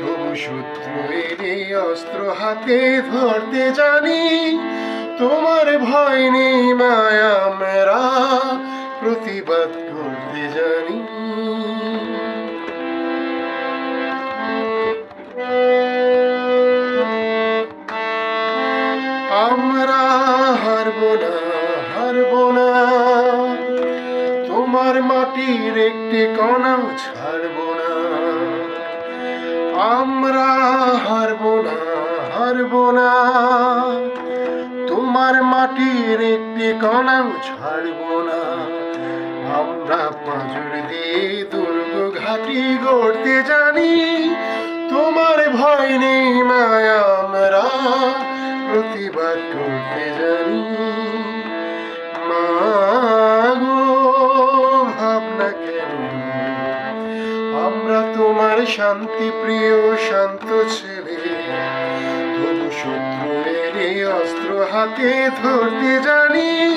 তবু শত্রু এলে অস্ত্র হাতে ধরতে জানি। তোমার ভয় নেই মায়া মেরা, প্রতিবাদ করতে জানি। আমরা হারব না হারব না। তোমার মাটির একটি কণাও ছাড়ব আমরা হারব না হারব না। তোমার মাটির একটি কণাও ছাড়ব না। আমরা পাঁজর দিয়ে দুর্গ ঘাটি গড়তে জানি, তোমার ভয় নেই মায়া, আমরা প্রতিবাদ করতে জানি। শান্তি প্রিয় শান্ত ছেলে। তবু শত্রু অস্ত্র হাতে ধরতে জানি।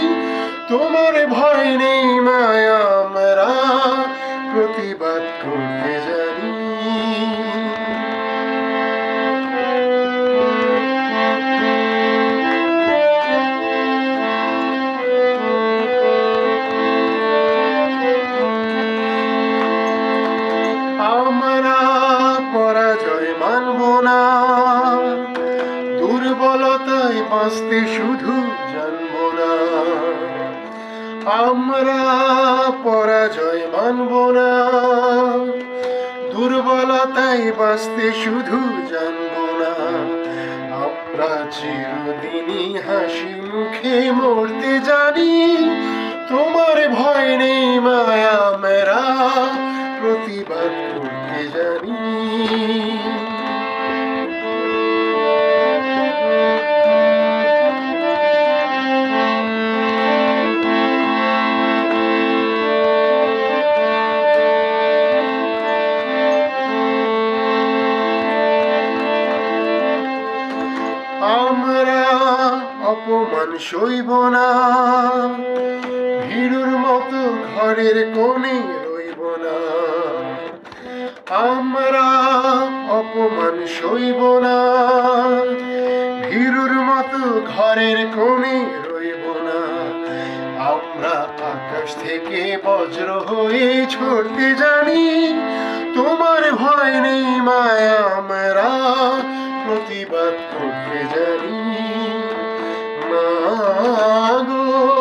আমরা পরাজয় মানব না। দুর্বলতায় বাঁচতে শুধু জানব না। আমরা পরাজয় মানব না। দুর্বলতায় বাঁচতে শুধু জানব না। আমরা চিরদিনই হাসি মুখে মরতে জানি, তোমার ভয় নেই মায়া মেরা। করতে জানি আমরা অপমান সইব না। ভিড়ুর মতো ঘরের কোণে আমরা অপমান সইব না। ভিড়ুর মতো ঘরের কোণে রইব না। আমরা আকাশ থেকে বজ্র হয়ে ছড়তে জানি, তোমার ভয় নেই মায়া, আমরা প্রতিবাদ করতে জানি। মাগো ভাবনা